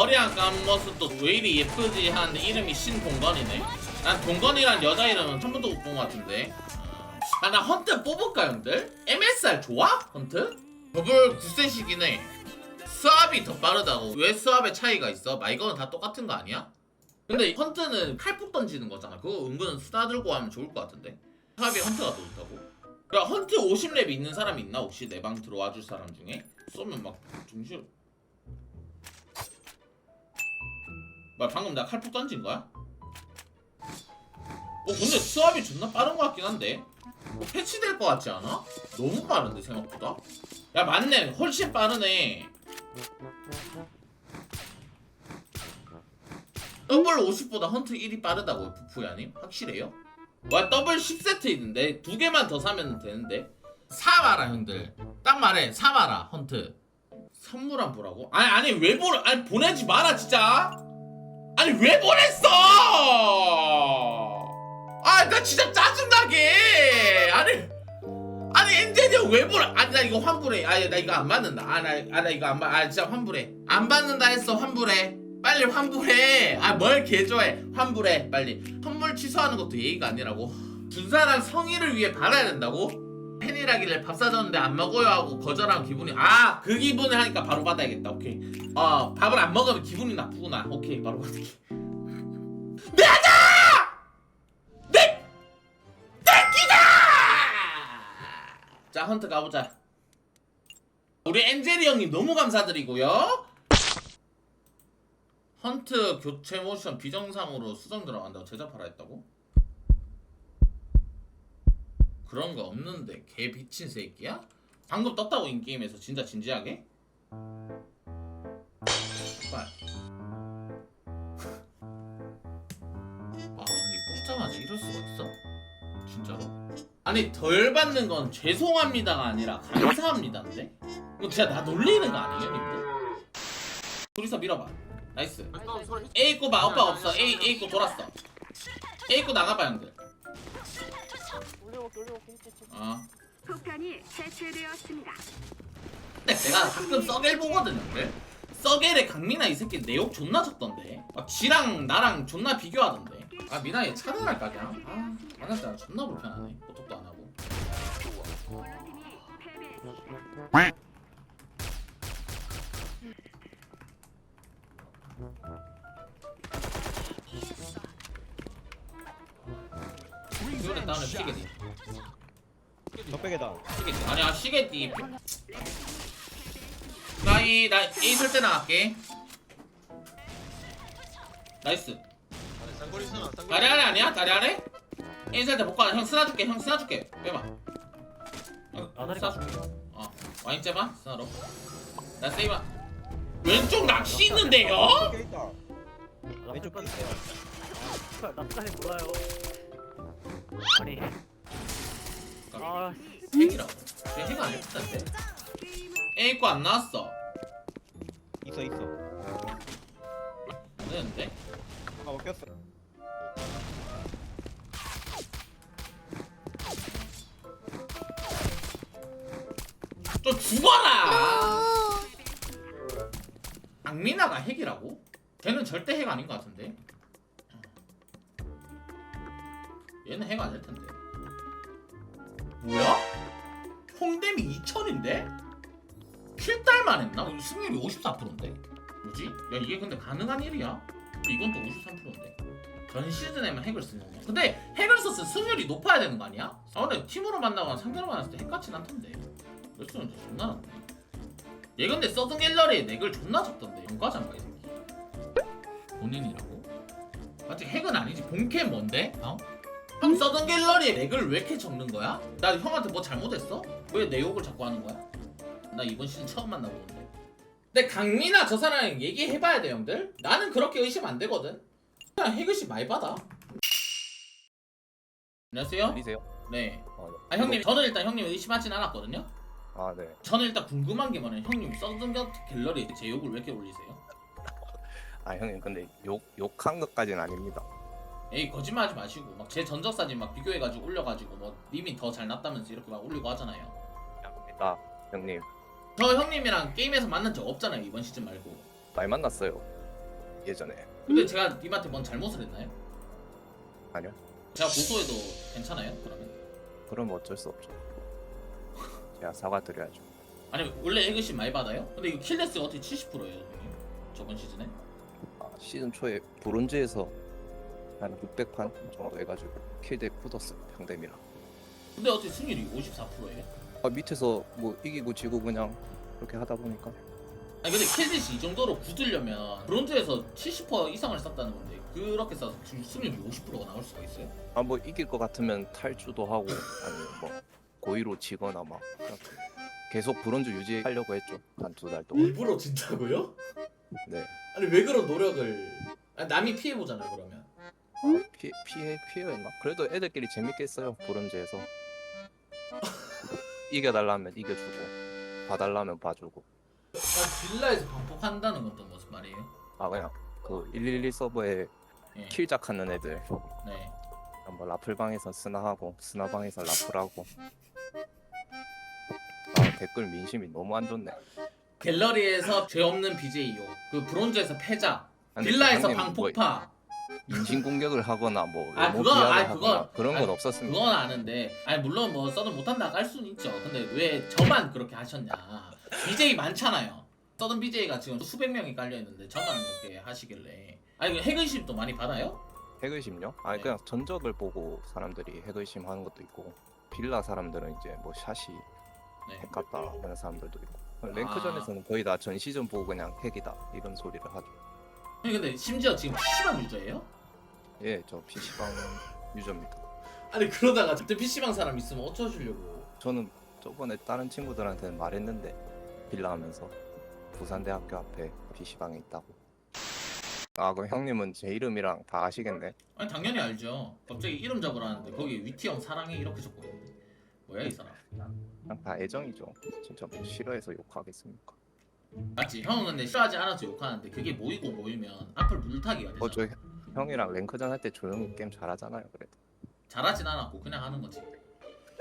머리 안 감은 모습도 왜 이리 예쁘지 하는데 이름이 신동건이네. 난 동건이란 여자 이름은 한 번도 못 본 것 같은데. 아, 나 헌트 뽑을까, 형들? MSR 좋아? 헌트? 버블 9세시긴 해. 수압이 더 빠르다고. 왜 수압의 차이가 있어? 마 이거는 다 똑같은 거 아니야? 근데 헌트는 칼폭 던지는 거잖아. 그거 은근 수다 들고 하면 좋을 것 같은데. 수압이 헌트가 더 좋다고? 야, 헌트 50렙 있는 사람 있나? 혹시 내 방 들어와 줄 사람 중에? 쏘면 막 중실. 뭐 방금 나 칼폭 던진 거야? 어 근데 수압이 존나 빠른 것 같긴 한데? 뭐 패치될 것 같지 않아? 너무 빠른데 생각보다? 야 맞네. 훨씬 빠르네. 더블 50보다 헌트 1이 빠르다고요 부푸야님? 확실해요? 와 더블 10세트 있는데? 두 개만 더 사면 되는데? 사봐라 형들. 딱 말해. 사봐라 헌트. 선물 안 보라고? 아니 아니 왜 보내 아니 보내지 마라 진짜 아니 왜 보냈어? 아 나 진짜 짜증나게. 아니 아니 엔젤이 형왜 보내? 아니 나 이거 환불해. 아니 나 이거 안 받는다. 아나 아, 나 이거 안 받 아 진짜 환불해. 안 받는다 했어 환불해. 빨리 환불해. 아 뭘 개조해. 환불해 빨리. 선물 취소하는 것도 예의가 아니라고. 준사랑 성의를 위해 받아야 된다고? 팬이라길래 밥 사줬는데 안 먹어요 하고 거절하면 기분이 아 그 기분을 하니까 바로 받아야겠다. 오케이. 어 밥을 안 먹으면 기분이 나쁘구나. 오케이 바로 받을게. 내 아자! 내 땡기다 자 헌트 가보자. 우리 엔젤이 형님 너무 감사드리고요. 헌트 교체 모션 비정상으로 수정 들어간다고 제작하라 했다고? 그런 거 없는데 개 비친 새끼야? 방금 떴다고 인게임에서 진짜 진지하게? 아 아니 뽑자마자 이럴 수가 있어? 진짜로? 아니 덜 받는 건 죄송합니다가 아니라 감사합니다인데? 이거 진짜 나 놀리는 거 아니에요 님들? 둘이서 밀어봐 나이스 A 입고 봐 오빠 없어 A A 입고 돌았어 A 입고 나가봐 형들 어 폭탄이 해체되었습니다. 근데 내가 가끔 썩엘 보거든요 그래? 썩엘의 강민아 이 새끼 내 욕 존나 적던데 막 지랑 나랑 존나 비교하던데 아 미나 얘 차단할까 그냥? 아 맞았잖아 존나 불편하네 보톡도 안 하고 패배했습니다. 이거는 다음에 시계디 적백에다. 시계디 아니야 시계디 나이 나 A 설때 나갈게. 나이스. 쌍거리 쓰나 쌍거리 다리 아래 아니야? 다리 아래? A 설때 못 가. 형 쓰나 줄게 형 쓰나 줄게. 빼봐. 형 아, 다리 쓰나 줄게. 어 와인 째봐 쓰나로. 나 세이바 왼쪽 낚시 있는데요? 적백에 있다. 왼쪽 끝 나까지 몰라요. 아니, 아, 핵이라고 걔핵 아닐 것 같은데 A 입고 안 나왔어 있어 있어 안 되는데? 아 먹혔어 좀 죽어라! 악민아가 핵이라고? 걔는 절대 핵 아닌 것 같은데? 얘는 핵 아닐 텐데. 뭐야? 홍댐이 2000인데? 킬달만 했나? 이거 승률이 54%인데? 뭐지? 야 이게 근데 가능한 일이야? 이건 또 53%인데? 전 시즌에만 핵을 쓰는 거야. 근데 핵을 썼을 때 승률이 높아야 되는 거 아니야? 아 근데 팀으로 만나거나 상대로 만났을 때 핵 같진 않던데. 레스는 존나 낮네. 얘 근데 서든 갤러리에 넥을 존나 잡던데 용과장가 이 새끼 본인이라고? 아직 핵은 아니지 본캐 뭔데? 어? 형 서든 갤러리에 넥을 왜 이렇게 적는 거야? 나 형한테 뭐 잘못했어? 왜 내 욕을 자꾸 하는 거야? 나 이번 시즌 처음 만나보는데 근데 강민아 저 사람이랑 얘기해봐야 돼 형들 나는 그렇게 의심 안 되거든 그냥 핵의심 많이 받아 안녕하세요 들리세요? 네 아, 네. 아 형님 저는 일단 형님 의심하진 않았거든요 아, 네. 저는 일단 궁금한 게 많아요. 형님 서든 갤러리에 제 욕을 왜 이렇게 올리세요? 아, 형님 근데 욕 욕한 것까지는 아닙니다. 에이 거짓말하지 마시고 막 제 전적 사진 막 비교해가지고 올려가지고 뭐 님이 더 잘 났다면서 이렇게 막 올리고 하잖아요. 아닙니다. 형님 저 형님이랑 게임에서 만난 적 없잖아요 이번 시즌 말고. 많이 만났어요. 예전에 근데 제가 님한테 뭔 잘못을 했나요? 아니요. 제가 고소해도 괜찮아요? 그러면? 그럼 어쩔 수 없죠. 제가 사과드려야죠. 아니 원래 에그신 많이 받아요? 근데 이거 킬레스가 어떻게 70%예요 형님? 저번 시즌에? 아, 시즌 초에 브론즈에서 한 600판 정도 해가지고 킬대 굳었어요 평댐이랑. 근데 어떻게 승률이 54%예요? 아 밑에서 뭐 이기고 지고 그냥 그렇게 하다 보니까 아니 근데 킬릿이 이 정도로 굳으려면 브론즈에서 70% 이상을 썼다는 건데 그렇게 써서 지금 승률이 50%가 나올 수가 있어요? 아 뭐 이길 것 같으면 탈주도 하고 아니면 뭐 고의로 지거나 막 그렇게 계속 브론즈 유지하려고 했죠 한 두 달 동안. 일부러 진짜고요? 네. 아니 왜 그런 노력을 아니, 남이 피해 보잖아요 그러면 아, 피해 피해 피해였나? 그래도 애들끼리 재밌게 했어요 브론즈에서. 이겨달라면 이겨주고 봐달라면 봐주고. 아, 빌라에서 방폭한다는 건 또 무슨 말이에요? 아 그냥 그 111 서버에 예. 킬작하는 애들 네. 뭐 라플방에서 스나하고 스나방에서 라플하고 아 댓글 민심이 너무 안 좋네 갤러리에서 죄 없는 BJ요 그 브론즈에서 패자 근데 빌라에서 뭐 방폭파 인신 공격을 하거나 뭐 아, 외모 그거- 비하를 아, 하거나 그거- 그런 건 아니, 없었습니다 그건 아는데 아니 물론 뭐 써도 못한다 깔 수는 있죠 근데 왜 저만 그렇게 하셨냐 BJ 많잖아요 써든 BJ가 지금 수백 명이 깔려있는데 저만 그렇게 하시길래 아니 그 핵의심도 많이 받아요? 핵의심요? 아니 네. 그냥 전적을 보고 사람들이 핵의심 하는 것도 있고 빌라 사람들은 이제 뭐 샷이 네. 핵 같다 하는 사람들도 있고 아. 랭크전에서는 거의 다 전 시즌 보고 그냥 핵이다 이런 소리를 하죠 아니 근데 심지어 지금 PC방 유저예요? 예 저 PC방 유저입니다. 아니 그러다가 그때 PC방 사람 있으면 어쩌시려고? 저는 저번에 다른 친구들한테는 말했는데 빌라 하면서 부산대학교 앞에 PC방에 있다고. 아 그럼 형님은 제 이름이랑 다 아시겠네? 아니 당연히 알죠. 갑자기 이름 잡으라는데 거기 위티형 사랑해 이렇게 적고 있는데 뭐야 이 사람? 그냥 다 애정이죠. 진짜 뭐 싫어해서 욕하겠습니까? 맞지? 형은 근데 싫어하지 않아서 욕하는데 그게 모이고 모이면 앞을 물타기가 되잖아. 어저 형이랑 랭크전 할 때 조용히 게임 잘하잖아요 그래도. 잘하진 않았고 그냥 하는 거지.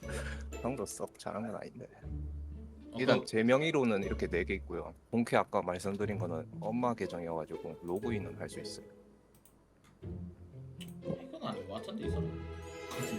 형도 썩 잘한 건 아닌데. 어, 일단 그- 제 명의로는 이렇게 4개 있고요. 본캐 아까 말씀드린 거는 엄마 계정이어가지고 로그인은 할 수 있어요. 이건 아닌 것 같은데 이 사람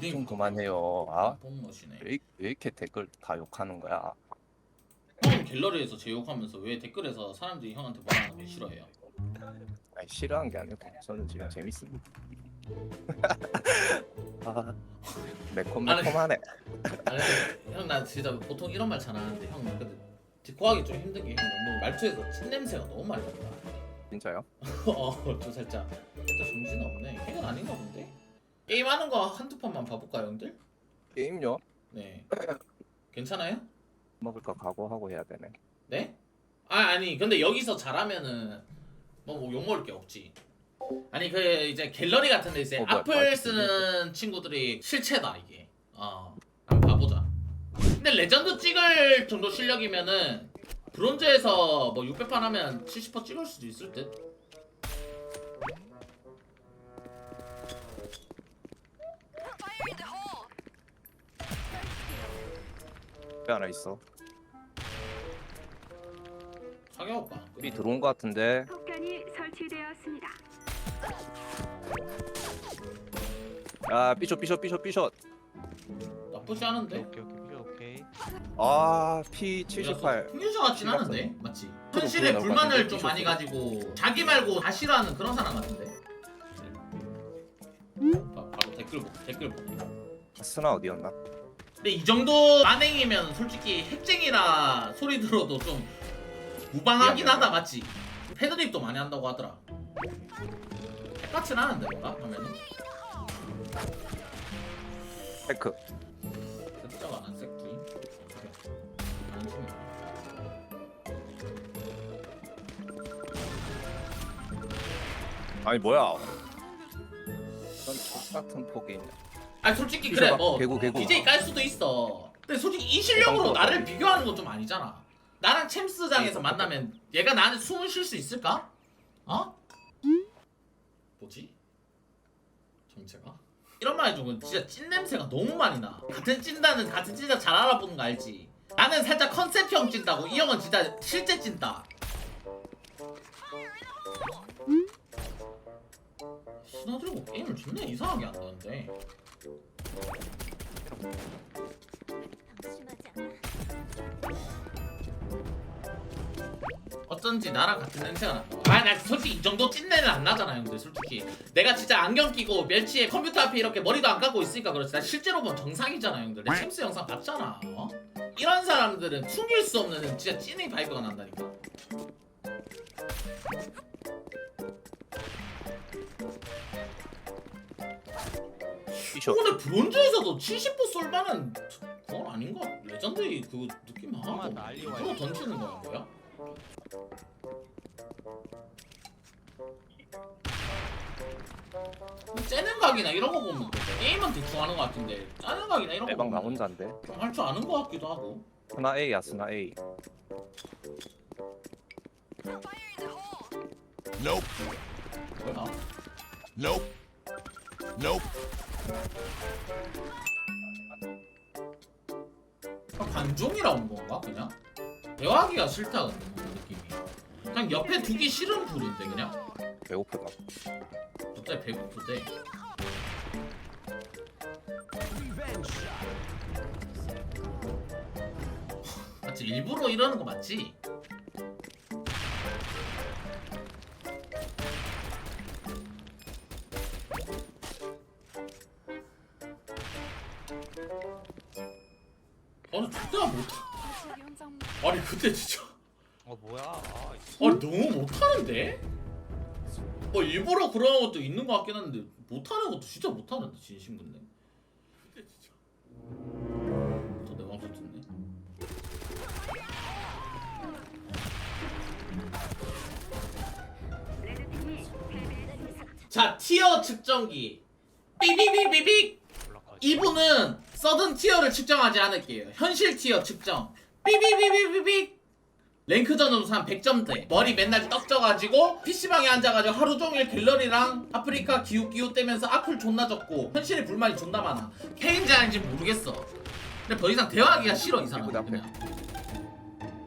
그좀 그만해요. 아? 뽕머시네 왜, 왜 이렇게 댓글 다 욕하는 거야? 형은 갤러리에서 제 욕하면서 왜 댓글에서 사람들이 형한테 뭐라 하는 게 싫어해요? 아니 싫어한 게 아니고 저는 지금 재밌습니다 아 매콤매콤하네 아니 형나 진짜 보통 이런 말잘 하는데 형 근데 듣고 하기 좀 힘든 게형 너무 말투에서 침 냄새가 너무 많이 난다 진짜요? 어좀 살짝 진짜 정신 없네 걔는 아닌가 본데 게임하는 거 한두 판만 봐볼까요 형들? 게임요? 네 괜찮아요? 먹을 거 각오하고 해야 되네 네? 아 아니 근데 여기서 잘하면은 뭐 욕 먹을 게 없지. 아니 그 이제 갤러리 같은 데 이제 어, 뭐야, 앞을 마이크 쓰는 친구들이 실체다 이게. 어 한번 봐보자. 근데 레전드 찍을 정도 실력이면은 브론즈에서 뭐 600판 하면 70% 찍을 수도 있을 듯. 왜 하나 있어? 사겨 오빠. 삐 들어온 거 같은데 아 삐숏 삐숏 삐숏 삐숏 나쁘지 않은데? 오케이 오케이 오케이 오케이 아 P78 흥유자 같진 않은데? 맞지? 현실에 그거 불만을 나올 것좀 같은데, 많이 가지고 자기 말고 다 싫어하는 그런 사람 같은데? 바, 바로 댓글 보 댓글 보네 스나 어디였나? 근데 이 정도 만행이면 솔직히 핵쟁이라 소리 들어도 좀 무방하긴 하다 맞지? 패드립도 많이 한다고 하더라 핵같진 않은데 뭔가 하면은 테크 섹투임 아는 팀이야 아니 뭐야 이런 똑같은 있네 아니 솔직히 그래 봐. 뭐 개구, 개구. BJ 깔 수도 있어 근데 솔직히 이 실력으로. 나를 비교하는 건 좀 아니잖아 나랑 챔스장에서 만나면 얘가 나한테 숨을 쉴 수 있을까? 어? 뭐지? 정체가? 이런 말 해주면 진짜 찐 냄새가 너무 많이 나. 같은 찐다는 같은 찐다 잘 알아보는 거 알지? 나는 살짝 컨셉형 찐다고. 이 형은 진짜 실제 찐다. 스나 들고 게임을 존나 이상하게 한다는데. 않아. 어쩐지 나랑 같은 냄새가 난다 아나 솔직히 이 정도 찐내는 안 나잖아 형들 솔직히 내가 진짜 안경 끼고 멸치에 컴퓨터 앞에 이렇게 머리도 안 감고 있으니까 그렇지 나 실제로 보면 정상이잖아 형들 내 챔스 영상 봤잖아 어? 이런 사람들은 숨길 수 없는 진짜 찐의 바이브가 난다니까 어, 근데 브론즈에서도 70% 쏠만한 그건 아닌가? 레전드의 그 느낌 와요. 그거 던지는 거야 뭐야? 째는 각이나 이런 거 보면 게임은 대충 하는 거 같은데 짜는 각이나 이런 거 대박 나 보면 혼자인데 할줄 아는 거 같기도 하고 스나 A야 스나 A 뭐야? Nope. Nope. 그냥 관종이라 온 건가 그냥? 대화하기가 싫다 근데 그냥 옆에 두기 싫은 불인데 그냥? 배고프다 갑자기 배고프대 맞지 일부러 이러는 거 맞지? 아니 진짜 못하 아니 근데 진짜 어 뭐야? 아, 너무 못하는데? 뭐 일부러 그런 것도 있는 것 같긴 한데 못하는 것도 진짜 못하는데 진심 근데 또내 맘속 듣네. 자 티어 측정기 올라가. 이분은 서든 티어를 측정하지 않을게요 현실 티어 측정 삐삐삐삐삐삐 랭크전으로 한 100점대. 머리 맨날 떡져가지고 PC방에 앉아가지고 하루 종일 갤러리랑 아프리카 기웃기웃 대면서 악플 존나 적고 현실에 불만이 존나 많아. 페인지 아닌지 모르겠어. 근데 더 이상 대화하기가 싫어 이 사람 그냥.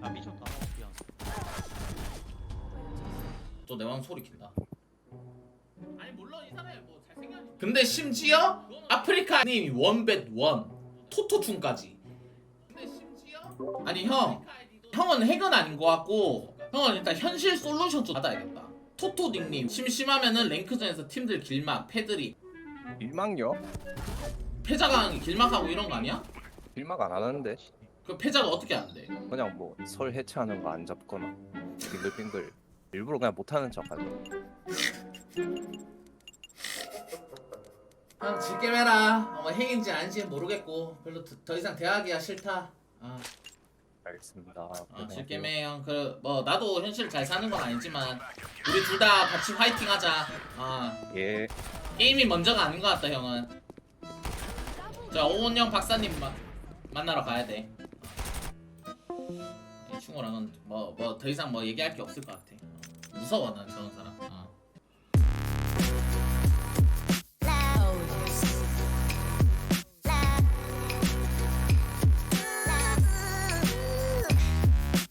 아 미쳤다. 미안. 또내맘 소리 킨다. 아니 물론 이 사람이 뭐 잘생겼지. 근데 심지어 아프리카님이 원벳 원 토토충까지. 근데 심지어 아니 형 형은 핵은 아닌 것 같고 형은 일단 현실 솔루션 좀 받아야겠다 토토딩님 심심하면은 랭크전에서 팀들 길막 패드립 일망요? 패자강 길막하고 이런 거 아니야? 일막 안 하는데 그 패자가 어떻게 하는데? 그냥 뭐 설 해체하는 거 안 잡거나 빙글빙글 일부러 그냥 못하는 척하죠 형 질게 해라 뭐 핵인지 아닌지 모르겠고 별로 더, 더 이상 대화하기가 싫다 아. 알겠습니다 아, 질게매 형. 그뭐 나도 현실 잘 사는 건 아니지만 우리 둘 다 같이 화이팅 하자. 아, 예 게임이 먼저가 아닌 것 같다, 형은. 자, 오은영 박사님 마, 만나러 가야 돼. 이 충호랑은 뭐 뭐 더 이상 뭐 얘기할 게 없을 것 같아. 무서워 난 저런 사람. 아.